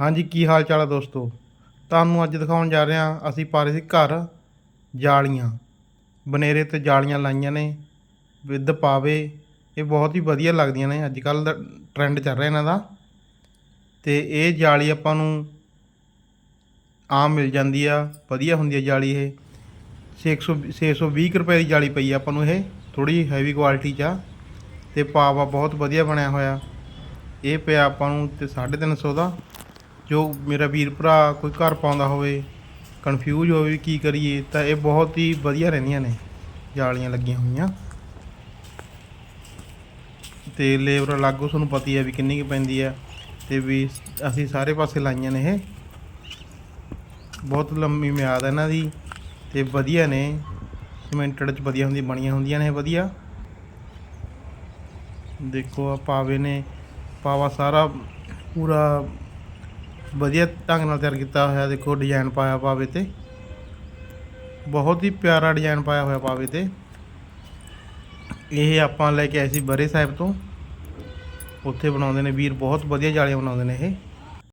ਹਾਂਜੀ, ਕੀ ਹਾਲ ਚਾਲ ਹੈ ਦੋਸਤੋ? ਤੁਹਾਨੂੰ ਅੱਜ ਦਿਖਾਉਣ ਜਾ ਰਹੇ ਹਾਂ, ਅਸੀਂ ਪਾ ਰਹੇ ਸੀ ਘਰ ਜਾਲੀਆਂ। ਬਨੇਰੇ ਤੇ ਜਾਲੀਆਂ ਲਾਈਆਂ ਨੇ, ਵਿਦ ਪਾਵੇ। ਇਹ ਬਹੁਤ ਹੀ ਵਧੀਆ ਲੱਗਦੀਆਂ ਨੇ ਅੱਜ ਕੱਲ ਦਾ ਟ੍ਰੈਂਡ ਚੱਲ ਰਿਹਾ ਇਹਨਾਂ ਦਾ। ਤੇ ਇਹ ਜਾਲੀ ਆਪਾਂ ਨੂੰ ਆਮ ਮਿਲ ਜਾਂਦੀ ਆ, ਵਧੀਆ ਹੁੰਦੀ ਆ ਜਾਲੀ ਇਹ। 600 620 ਕੁ ਰੁਪਏ ਦੀ ਜਾਲੀ ਪਈ ਆ ਆਪਾਂ ਨੂੰ ਇਹ ਥੋੜੀ ਹੈਵੀ ਕੁਆਲਿਟੀ ਚ ਆ। ਤੇ ਪਾਵਾ ਬਹੁਤ ਵਧੀਆ ਬਣਿਆ ਹੋਇਆ। ਇਹ ਪਿਆ ਆਪਾਂ ਨੂੰ ਤੇ 350 ਦਾ। ਜੋ ਮੇਰਾ ਵੀਰ ਭਰਾ ਕੋਈ ਘਰ ਪਾਉਂਦਾ ਹੋਵੇ ਕਨਫਿਊਜ਼ ਹੋਵੇ ਵੀ ਕੀ ਕਰੀਏ, ਤਾਂ ਇਹ ਬਹੁਤ ਹੀ ਵਧੀਆ ਰਹਿੰਦੀਆਂ ਨੇ, ਜਾਲੀਆਂ ਲੱਗੀਆਂ ਹੋਈਆਂ। ਤੇ ਲੇਬਰ ਅਲੱਗੋਂ ਤੁਹਾਨੂੰ ਪਤਾ ਹੀ ਹੈ ਵੀ ਕਿੰਨੀ ਕੁ ਪੈਂਦੀ ਹੈ, ਤੇ ਵੀ ਅਸੀਂ ਸਾਰੇ ਪਾਸੇ ਲਾਈਆਂ ਨੇ ਇਹ। ਬਹੁਤ ਲੰਮੀ ਮਿਆਦ ਹੈ ਇਹਨਾਂ ਦੀ, ਤੇ ਵਧੀਆ ਨੇ ਸਿਮੈਂਟਡ ਚ ਵਧੀਆ ਹੁੰਦੀ, ਬਣੀਆਂ ਹੁੰਦੀਆਂ ਨੇ ਵਧੀਆ। ਦੇਖੋ ਆ ਪਾਵੇ ਨੇ, ਪਾਵਾ ਸਾਰਾ ਪੂਰਾ ਵਧੀਆ ਢੰਗ ਨਾਲ ਤਿਆਰ ਕੀਤਾ ਹੋਇਆ, ਦੇਖੋ ਡਿਜ਼ਾਈਨ ਪਾਇਆ ਪਾਵੇ ਤੇ। ਬਹੁਤ ਹੀ ਪਿਆਰਾ ਡਿਜ਼ਾਈਨ ਪਾਇਆ ਹੋਇਆ ਪਾਵੇ ਤੇ। ਇਹ ਆਪਾਂ ਲੈ ਕੇ ਆਏ ਸੀ ਬਰੇ ਸਾਹਿਬ ਤੋਂ। ਉੱਥੇ ਬਣਾਉਂਦੇ ਨੇ ਵੀਰ, ਬਹੁਤ ਵਧੀਆ ਜਾਲੇ ਬਣਾਉਂਦੇ ਨੇ ਇਹ।